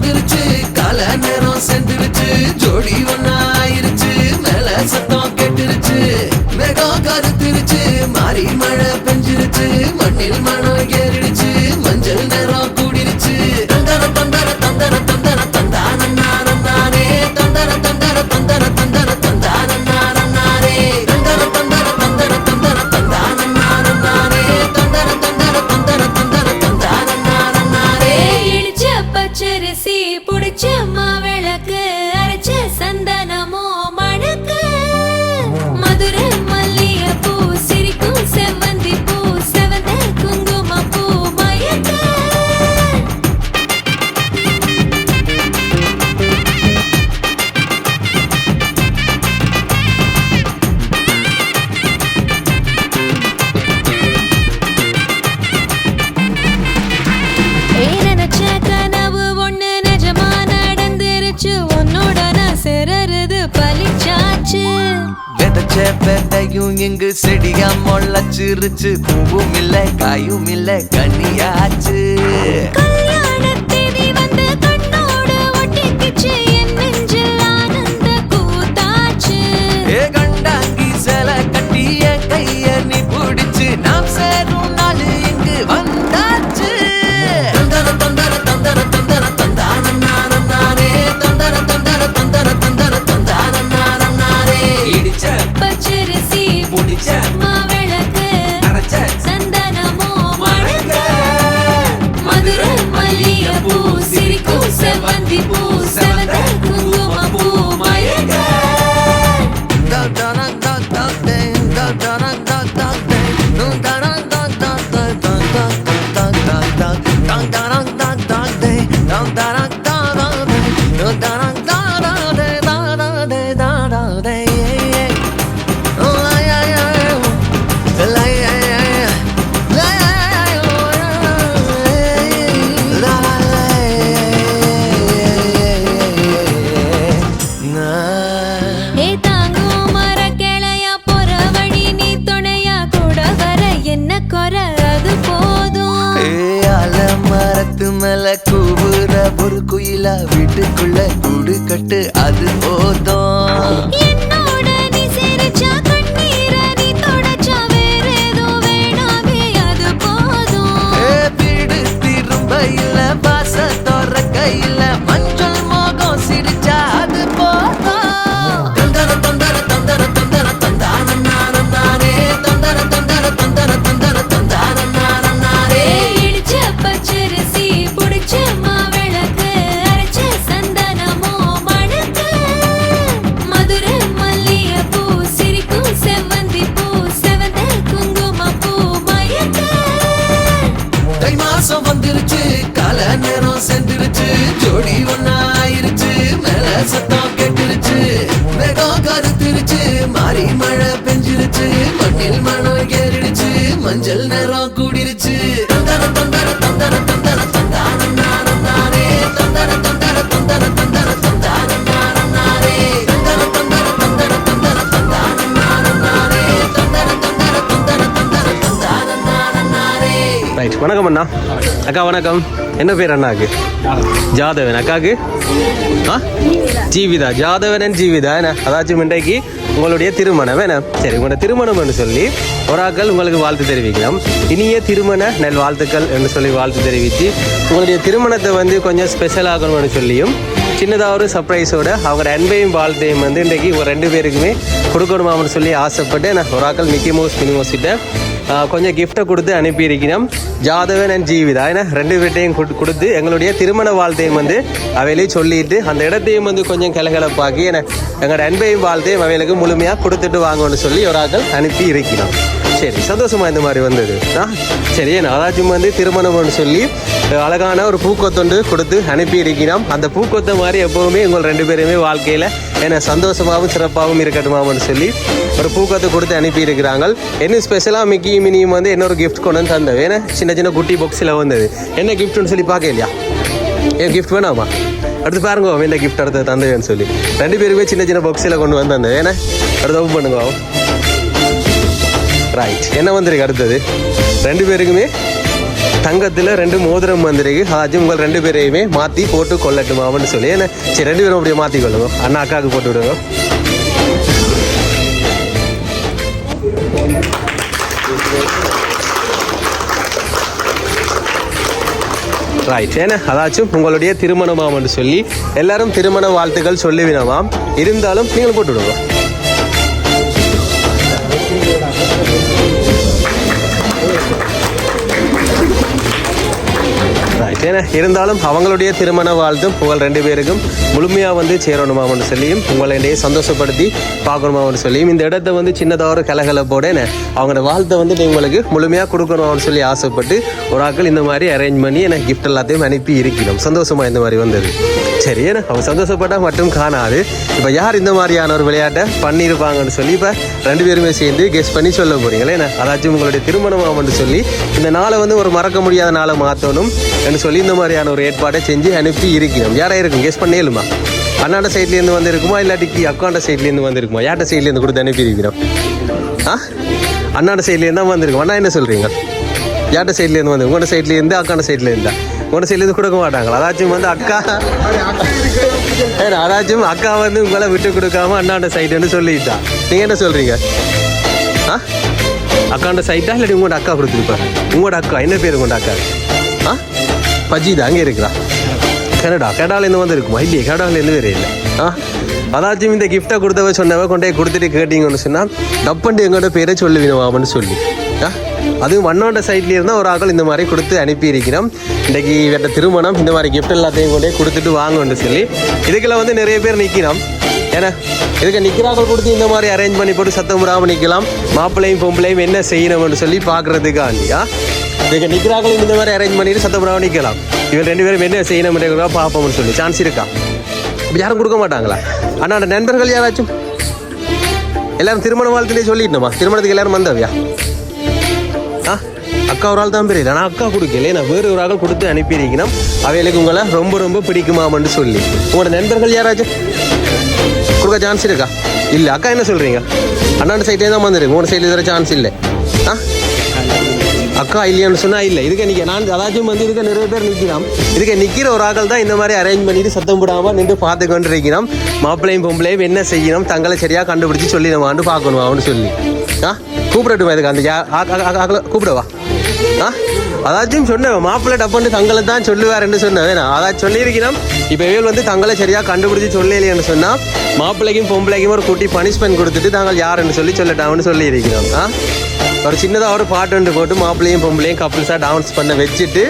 வந்துருச்சு. கால நேரம் சேர்ந்துருச்சு ஜோடி ஒன்னாயிருச்சு மேல சத்தம் கெட்டுருச்சு. மேகம் கருத்துருச்சு. மாறி மழை பெஞ்சிருச்சு. மண்ணில் மனம் ஏறி விதைச்ச விதையும் இங்கு செடியா முளைச்சிருச்சு. பூவும் இல்லை காயும் இல்லை கனியாச்சு. ஏ குயிலா வீட்டுக்குள்ள கூடு கட்டு அது போதும். திரும்ப இல்ல பாச தோற கையில கொடி ஒன்னாயிருச்சு மேல சத்தம் கெட்டுருச்சு. மேகம் கருத்துருச்சு மாறி மழை பெஞ்சிருச்சு மண்ணில் மணம் ஏறிடுச்சு மஞ்சள் ரைட் வணக்கம் அண்ணா. அக்கா வணக்கம். என்ன பேர் அண்ணாக்கு? ஜாதவன். அக்காக்கு? ஆ? ஜீவிதா. ஜாதவன் ஜீவிதா என்ன? அதாச்சும் இன்றைக்கு உங்களுடைய திருமணம் வேணாம் சரி உங்களோட திருமணம்னு சொல்லி ஒரு ஆக்கள் உங்களுக்கு வாழ்த்து தெரிவிக்கலாம். இனிய திருமண நெல் வாழ்த்துக்கள் என்று சொல்லி வாழ்த்து தெரிவித்து உங்களுடைய திருமணத்தை வந்து கொஞ்சம் ஸ்பெஷல் ஆகணும்னு சொல்லியும் சின்னதாக ஒரு சர்ப்ரைஸோட அவங்க அன்பையும் வாழ்த்தையும் வந்து இன்றைக்கு ஒரு ரெண்டு பேருக்குமே கொடுக்கணுமான்னு சொல்லி ஆசைப்பட்டு நான் ஒரு ஆக்கள் மிக்கி மோஸ் மினிமோஸ் கொஞ்சம் கிஃப்ட்டை கொடுத்து அனுப்பியிருக்கிறோம். ஜாதவன் அண்ட் ஜீவிதா. ஏன்னா ரெண்டு பேர்ட்டையும் கொடு- கொடுத்து எங்களுடைய திருமண வாழ்த்தையும் வந்து அவையிலே சொல்லிட்டு அந்த இடத்தையும் வந்து கொஞ்சம் கிளகிளப்பாக்கி என எங்களோட அன்பையும் வாழ்த்தையும் அவைகளுக்கு முழுமையாக கொடுத்துட்டு வாங்கன்னு சொல்லி ஒரு ஆக்கள் அனுப்பி இருக்கிறோம் சரி சந்தோஷமா இந்த மாதிரி வந்தது. ஆ சரி ஏன்னா வந்து திருமணம்னு சொல்லி அழகான ஒரு பூக்கொத்தொண்டு கொடுத்து அனுப்பி இருக்கிறோம் அந்த பூக்கொத்த மாதிரி எப்பவுமே உங்கள் ரெண்டு பேருமே வாழ்க்கையில் ஏன்னா சந்தோஷமாகவும் சிறப்பாகவும் இருக்கட்டுமான்னு சொல்லி ஒரு பூக்கொத்தை கொடுத்து அனுப்பி இருக்கிறாங்க என்ன ஸ்பெஷலாக மிக்கி மினியும் வந்து இன்னொரு கிஃப்ட் கொண்டு வந்து தந்தது? ஏன்னா சின்ன சின்ன குட்டி பாக்ஸில் வந்தது. என்ன கிஃப்ட்னு சொல்லி பார்க்க இல்லையா? என் கிஃப்ட் வேணாமா? அடுத்து பாருங்க இந்த கிஃப்ட் அடுத்து தந்தேன்னு சொல்லி. ரெண்டு பேருமே சின்ன சின்ன பாக்ஸில் கொண்டு வந்து தந்தேன் ஏன்னா அடுத்து ஓப்பன் பண்ணுங்க. ரைட் என்ன வந்திருக்கு அடுத்தது? ரெண்டு பேருக்குமே தங்கத்தில் ரெண்டு மோதிரம் வந்திருக்கு அதாச்சும் உங்கள் ரெண்டு பேரையுமே மாற்றி போட்டு கொள்ளட்டுமாவன்னு சொல்லி. ஏன்னா சரி ரெண்டு பேரும் அப்படியே மாற்றி கொள்ளுங்க அண்ணா அக்காவுக்கு போட்டு விடுங்க. ரைட் ஏன்னா அதாச்சும் உங்களுடைய திருமணமாம் என்று சொல்லி எல்லாரும் திருமண வாழ்த்துக்கள் சொல்லுவினவாம். இருந்தாலும் நீங்கள் போட்டு விடுங்க. இருந்தாலும் அவங்களுடைய திருமண வாழ்த்தும் உங்கள் ரெண்டு பேருக்கும் முழுமையாக வந்து சேரணுமாம்னு சொல்லியும் உங்களை சந்தோஷப்படுத்தி பார்க்கணுமாம்னு சொல்லியும் இந்த இடத்த வந்து சின்னதாக ஒரு கலகலப்போட என்ன அவங்களோட வாழ்த்தை வந்து நீ உங்களுக்கு முழுமையாக கொடுக்கணும்னு சொல்லி ஆசைப்பட்டு ஒரு ஆட்கள் இந்த மாதிரி அரேஞ்ச் பண்ணி எனக்கு கிஃப்ட் எல்லாத்தையும் அனுப்பி இருக்கணும் சந்தோஷமாக இந்த மாதிரி வந்தது. சரி ஏன்னா அவங்க மட்டும் காணாது. இப்போ யார் இந்த மாதிரியான ஒரு விளையாட்டை பண்ணியிருப்பாங்கன்னு சொல்லி இப்போ ரெண்டு பேருமே சேர்ந்து கெஸ் பண்ணி சொல்ல போகிறீங்களே என்ன? அதாச்சும் உங்களுடைய திருமணமாம்னு சொல்லி இந்த நாளை வந்து ஒரு மறக்க முடியாத நாளை மாற்றணும் என்று சொல்லி இந்த மாதிரியான ஒரு ஏற்பாட்டை செஞ்சு அனுப்பி இருக்கணும் யாராக இருக்கும் கெஸ் பண்ணேலுமா அண்ணாண்ட சைட்லேருந்து வந்திருக்குமா? இல்லாட்டிக்கு அக்காண்ட சைட்லேருந்து வந்திருக்குமா? யார்ட்ட சைட்லேருந்து கொடுத்து அனுப்பி இருக்கிறோம் ஆ? அண்ணாண்ட சைட்லேருந்து தான் வந்திருக்கும். அண்ணா என்ன சொல்கிறீங்க யார்ட்ட சைட்லேருந்து வந்து உங்களோட சைட்லேருந்து அக்கான சைட்லேருந்தா உங்களோட சைட்லேருந்து கொடுக்க மாட்டாங்களா? அதாச்சும் வந்து அக்கா அதாச்சும் அக்கா வந்து உங்களை விட்டு கொடுக்காம அண்ணாண்ட சைடுன்னு சொல்லிட்டா. நீங்கள் என்ன சொல்கிறீங்க ஆ? அக்காண்ட சைட்டா இல்லாட்டி உங்களோட அக்கா கொடுத்துருப்பா? உங்களோட அக்கா என்ன பேர் உங்களோட அக்கா? ஆ? பஜிதா அங்கே இருக்கிறா? கனடா கனடாலேருந்து வந்து இருக்குமா இல்லையே கனடாலேருந்து வேறு இல்லை. ஆ? அதாச்சும் இந்த கிஃப்ட்டை கொடுத்தவ சொன்னவ கொண்டே கொடுத்துட்டு கேட்டீங்கன்னு சொன்னால் டப்பண்டு எங்களோட பேரை சொல்லுவினவாமன்னு சொல்லி. அதுவும் மண்ணோட சைட்ல ஒரு ஆக்கள் இந்த மாதிரி கொடுத்து அனுப்பி இருக்கிறோம் இன்றைக்கி வேட்ட திருமணம் இந்த மாதிரி கிஃப்ட் எல்லாத்தையும் கொண்டே கொடுத்துட்டு வாங்கன்னு சொல்லி. இதுக்கெல்லாம் வந்து நிறைய பேர் நிற்கிறோம் ஏன்னா இதுக்கு நிற்கிறாக்கள் கொடுத்து இந்த மாதிரி அரேஞ்ச் பண்ணி போட்டு சத்தம் விடாமல் நிற்கலாம் மாப்பிள்ளையும் பொம்பளையும் என்ன செய்யணும்னு சொல்லி பார்க்கறதுக்காண்டியா இதுக்கு நிற்கிறாக்களும் இந்த மாதிரி அரேஞ்ச் பண்ணிட்டு சத்தம் விடாமல் நிற்கலாம் இவர் ரெண்டு பேரும் என்ன செய்யணும் பார்ப்போம்னு சொல்லி. சான்ஸ் இருக்கா? யாரும் கொடுக்க மாட்டாங்களா? அண்ணா நண்பர்கள் யாராச்சும்? எல்லாரும் திருமண வாழ்த்துலேயே சொல்லிட்டோமா திருமணத்துக்கு எல்லாரும் வந்தவியா? அக்கா ஒரு ஆள் தான் பெரியல நான் அக்கா கொடுக்கல நான் வேறு ஒரு ஆள் கொடுத்து அனுப்பியிருக்கணும் அவைகளுக்கு உங்களை ரொம்ப ரொம்ப பிடிக்குமாமன்னு சொல்லி உங்களோட நண்பர்கள் யாராச்சும் கொடுக்க சான்ஸ் இருக்கா இல்லை அக்கா என்ன சொல்கிறீங்க அண்ணாண்ட சைட்லேயே தான் வந்துருக்கு உங்களோட சைடில் தர சான்ஸ் இல்லை ஆ அக்கா இல்லையான்னு சொன்னால் இல்லை இதுக்கு நிற்க நான் அதாச்சும் வந்து இதுக்கு நிறைய பேர் நிற்கிறோம் இதுக்கு நிற்கிற ஒரு ஆக்கள் தான் இந்த மாதிரி அரேஞ்ச் பண்ணிட்டு சத்தம் போடாமல் நின்று பார்த்து கொண்டு இருக்கிறோம் மாப்பிள்ளையும் பொம்பளையும் என்ன செய்யணும் தங்களை சரியாக கண்டுபிடிச்சு சொல்லிடுவான்னு பார்க்கணும் அவனு சொல்லி ஆ கூப்பிடட்டுமா இதுக்கு அந்த ஆக்களை கூப்பிடவா அதாச்சும் சொன்னேன் மாப்பிள்ளை டப்புன்னு தங்களை தான் சொல்லுவாருன்னு சொன்னேன். நான் அதாச்சும் சொல்லியிருக்கிறோம். இப்போ இவள் வந்து தங்களை சரியாக கண்டுபிடிச்சி சொல்லலையேன்னு சொன்னால் மாப்பிள்ளைக்கும் பொம்பளைக்கும் ஒரு குட்டி பனிஷ்மெண்ட் கொடுத்துட்டு தாங்கள் யாருன்னு சொல்லி சொல்லட்டாம்னு சொல்லியிருக்கிறோம். ஆ? ஒரு சின்னதாக ஒரு பாட்டு ஒன்று போட்டு மாப்பிள்ளையும் பொம்பளையும் கப்புள்ஸாக டான்ஸ் பண்ண வச்சுட்டு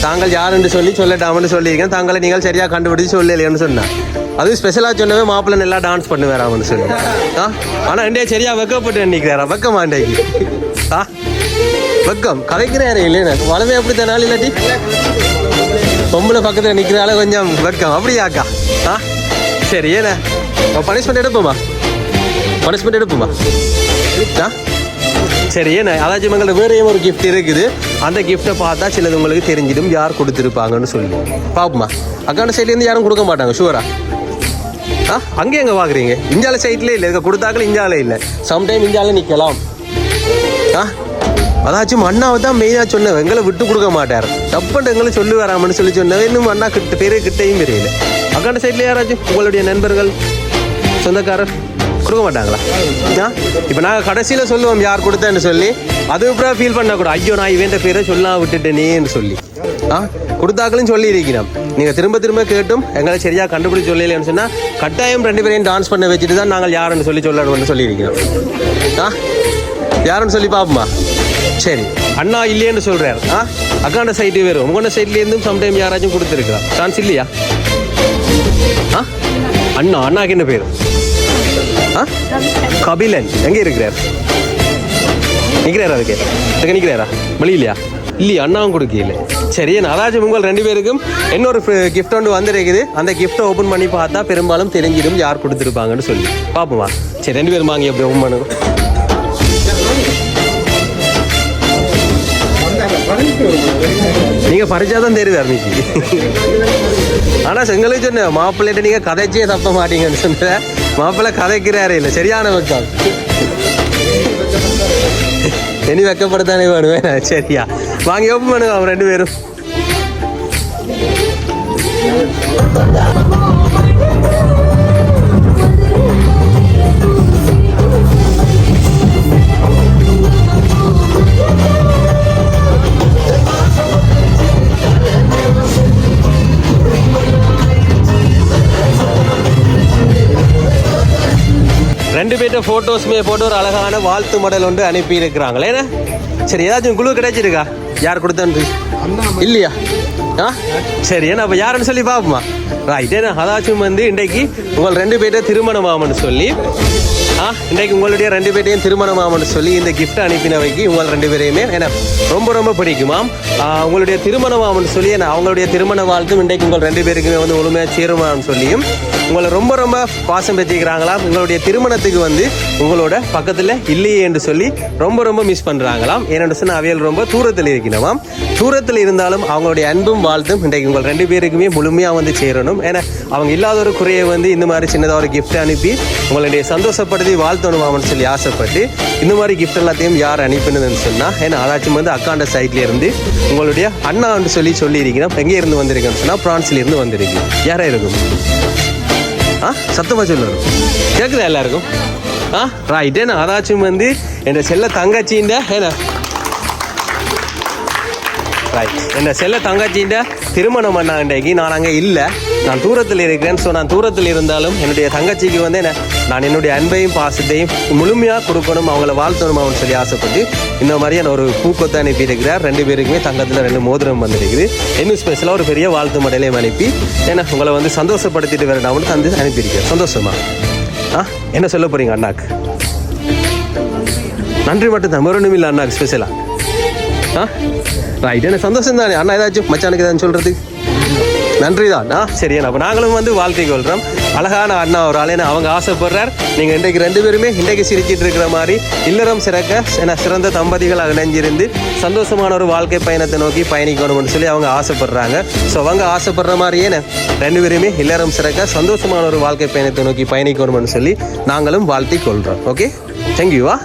தாங்கள் யாருன்னு சொல்லி சொல்லட்டாம்னு சொல்லியிருக்கேன் தாங்களை நீங்கள் சரியாக கண்டுபிடிச்சி சொல்லலையேன்னு சொன்னேன் அதுவும் ஸ்பெஷலாக சொன்னவே மாப்பிள்ளை நல்லா டான்ஸ் பண்ணுவேறாமன்னு சொல்லி ஆ? ஆனால் ரெண்டே சரியாக வெக்கப்பட்டு நிற்கிறாரா வெக்க மாட்டேங்கி ஆ? வெக்கம். கதைக்கிறாரு இல்லையா வளமே அப்படி தானே இல்லாட்டி? பொம்பளை பக்கத்தில் நிற்கிறால கொஞ்சம் வெக்கம். அப்படியாக்கா? ஆ? சரி ஏண்ணா பனிஷ்மெண்ட் எடுப்போமா? பனிஷ்மெண்ட் எடுப்போமா? ஆ? சரி ஏண்ணே அதாச்சும் எங்கள்ட்ட வேறையும் ஒரு கிஃப்ட் இருக்குது. அந்த கிஃப்ட்டை பார்த்தா சிலது உங்களுக்கு தெரிஞ்சிடும். யார் கொடுத்துருப்பாங்கன்னு சொல்லி. பார்ப்போமா அக்கான சைட்லேருந்து யாரும் கொடுக்க மாட்டாங்க ஷுவரா ஆ? அங்கே எங்கே பார்க்குறீங்க இந்தியாவில் சைட்லேயே இல்லை. இதுக்கு கொடுத்தாக்கள் இந்தியாவில் இல்லை. சம்டைம் இந்தியாவில் நிற்கலாம் ஆ? அதாச்சும் அண்ணாவை தான் மெயினாக சொன்னவன் எங்களை விட்டு கொடுக்க மாட்டார். தப்புண்டு எங்களை சொல்லி வராமன்னு சொல்லி சொன்னவன் இன்னும் அண்ணா கிட்ட பேரே கிட்டையும் தெரியல. அக்காண்ட சைட்ல யாராச்சும் உங்களுடைய நண்பர்கள் சொந்தக்காரர் கொடுக்க மாட்டாங்களா? இப்போ நாங்கள் கடைசியில் சொல்லுவோம் யார் கொடுத்தேன்னு சொல்லி. அது அப்புறம் ஃபீல் பண்ணக்கூடாது ஐயோ நான் இவன் பேரை சொல்லாம விட்டுட்டேனேன்னு சொல்லி. ஆ? கொடுத்தாக்களும் சொல்லி இருக்கிறோம் நீங்கள் திரும்ப திரும்ப கேட்டும் எங்களை சரியாக கண்டுபிடிச்சு சொல்லலைன்னு சொன்னால் கட்டாயம் ரெண்டு பேரையும் டான்ஸ் பண்ண வச்சுட்டு தான் நாங்கள் யாருன்னு சொல்லி சொல்லணும்னு சொல்லியிருக்கிறோம். ஆ? யாருன்னு சொல்லி பார்ப்போமா? சரி. அண்ணா இல்லையேன்னு சொல்றாரு. ஆ? அக்காண்ட சைட்டு வேறு. உங்களோட சைட்லேருந்தும் சம்டைம் யாராச்சும் கொடுத்துருக்கா சான்ஸ் இல்லையா? ஆ? அண்ணா அண்ணாக்கு என்ன பேர்? ஆ? கபிலன். எங்கே இருக்கிறார்? நிற்கிறாரா அதுக்கு? அதுக்கு நிற்கிறாரா வெளியிலையா? இல்லையா அண்ணாவும் கொடுக்கல. சரி அதாச்சும் உங்கள் ரெண்டு பேருக்கும் இன்னொரு கிஃப்ட் ஒன்று வந்திருக்குது. அந்த கிஃப்ட்டை ஓப்பன் பண்ணி பார்த்தா பெரும்பாலும் தெரிஞ்சிடும் யார் கொடுத்துருப்பாங்கன்னு சொல்லி. பார்ப்போமா? சரி ரெண்டு பேரும் வாங்கி எப்படி ஓப்பன் பண்ணுங்க. நீங்க பறிச்சாதான் தெரியுது அன்னைக்கு ஆனால் செங்கலுக்கு சொன்ன மாப்பிள்ளைகிட்ட நீங்க கதைச்சே தப்ப மாட்டீங்கன்னு சொன்ன மாப்பிள்ளை கதைக்கிறாரே இல்லை சரியான வெக்கம். இனி வெக்கப்படுத்தானே வேணுவேன் சரியா. வாங்கி ஓப்பன் பண்ணுங்க அவங்க ரெண்டு பேரும். ஃபோட்டோஸுமே போட்டு ஒரு அழகான வாழ்த்து மடல் ஒன்று அனுப்பி இருக்கிறாங்களே என்ன சரி ஏதாச்சும் குழு கிடைச்சிருக்கா? யார் கொடுத்தன்று இல்லையா? ஆ? சரி ஏன்னா அப்போ யாருன்னு சொல்லி பார்ப்போமா? ரைட் ஏன்னா அதாச்சும் வந்து இன்றைக்கு உங்கள் ரெண்டு பேர்கிட்ட திருமணம் ஆகும்னு சொல்லி ஆ இன்றைக்கு உங்களுடைய ரெண்டு பேரையும் திருமணமாமன்னு சொல்லி இந்த கிஃப்ட் அனுப்பினவைக்கு உங்கள் ரெண்டு பேரையுமே ஏன்னா ரொம்ப ரொம்ப பிடிக்குமாம் உங்களுடைய திருமணம் ஆகும்னு சொல்லி ஏன்னா அவங்களுடைய திருமண வாழ்த்தும் இன்றைக்கு உங்கள் ரெண்டு பேருக்குமே வந்து முழுமையாக சேருமான்னு சொல்லியும் உங்களை ரொம்ப ரொம்ப பாசம் பெற்றிருக்கிறாங்களாம் உங்களுடைய திருமணத்துக்கு வந்து உங்களோட பக்கத்தில் இல்லையே என்று சொல்லி ரொம்ப ரொம்ப மிஸ் பண்ணுறாங்களாம் ஏனென்று சொன்னால் அவையல் ரொம்ப தூரத்தில் இருக்கணுமாம் தூரத்தில் இருந்தாலும் அவங்களுடைய அன்பும் வாழ்த்தும் இன்றைக்கு உங்கள் ரெண்டு பேருக்குமே முழுமையாக வந்து சேரணும். ஏன்னா அவங்க இல்லாத ஒரு குறையை வந்து இந்த மாதிரி சின்னதாக ஒரு கிஃப்ட் அனுப்பி உங்களுடைய சந்தோஷப்படுத்த வாழ்த்தணுமாமன்னு சொல்லி ஆசைப்பட்டு இந்த மாதிரி கிஃப்ட் எல்லாத்தையும் யார் அனுப்பினதுன்னு சொன்னால் ஏன்னா அதாச்சும் வந்து அக்காண்ட சைட்ல இருந்து உங்களுடைய அண்ணான்னு சொல்லி சொல்லியிருக்கிறோம். எங்கே இருந்து வந்திருக்கேன்னு சொன்னால் பிரான்ஸ்ல இருந்து வந்திருக்கு யாராக இருக்கும்? ஆ சத்தமாக சொல்லணும் கேட்குதா எல்லாருக்கும்? ஆ ரைட் ஏன்னா அதாச்சும் வந்து என் செல்ல தங்கச்சின்ற ஏன்னா. ரைட் என் செல்ல தங்கச்சின்ற திருமணம் பண்ண நான் அங்கே இல்லை. நான் தூரத்தில் இருக்கிறேன் ஸோ நான் தூரத்தில் இருந்தாலும் என்னுடைய தங்கச்சிக்கு வந்து என்ன நான் என்னுடைய அன்பையும் பாசத்தையும் முழுமையாக கொடுக்கணும் அவங்கள வாழ்த்தணும் அவன் சொல்லி ஆசைப்பட்டு இந்த மாதிரியான ஒரு பூக்கத்தை அனுப்பியிருக்கிறார். ரெண்டு பேருக்குமே தங்கத்தில் ரெண்டு மோதிரம் வந்திருக்குது. இன்னும் ஸ்பெஷலாக ஒரு பெரிய வாழ்த்து மடலையும் அனுப்பி ஏன்னா உங்களை வந்து சந்தோஷப்படுத்திட்டு வரணும்னு தந்து அனுப்பியிருக்கேன் சந்தோஷமா? ஆ என்ன சொல்ல போகிறீங்க அண்ணாக்கு? நன்றி மட்டும் தான் மறுபடியும் இல்லை அண்ணாக்கு ஸ்பெஷலாக ஆ? ரைட் என்ன சந்தோஷம் தானே அண்ணா ஏதாச்சும் மச்சானுக்கு ஏதாச்சும் சொல்கிறதுக்கு நன்றி தான் ஆ சரி அப்போ நாங்களும் வந்து வாழ்க்கை கொள்கிறோம் அழகான அண்ணா ஒரு ஆளேன்னு அவங்க ஆசைப்படுறார். நீங்கள் இன்றைக்கு ரெண்டு பேருமே இன்றைக்கு சிரிச்சிட்டு இருக்கிற மாதிரி இல்லறம் சிறக்க என சிறந்த தம்பதிகள் இணைஞ்சிருந்து சந்தோஷமான ஒரு வாழ்க்கை பயணத்தை நோக்கி பயணிக்கணும்னு சொல்லி அவங்க ஆசைப்படுறாங்க. ஸோ அவங்க ஆசைப்படுற மாதிரியே என்ன, ரெண்டு பேருமே இல்லறம் சிறக்க சந்தோஷமான ஒரு வாழ்க்கை பயணத்தை நோக்கி பயணிக்கணும்னு சொல்லி நாங்களும் வாழ்த்தி கொள்கிறோம். ஓகே தேங்க்யூவா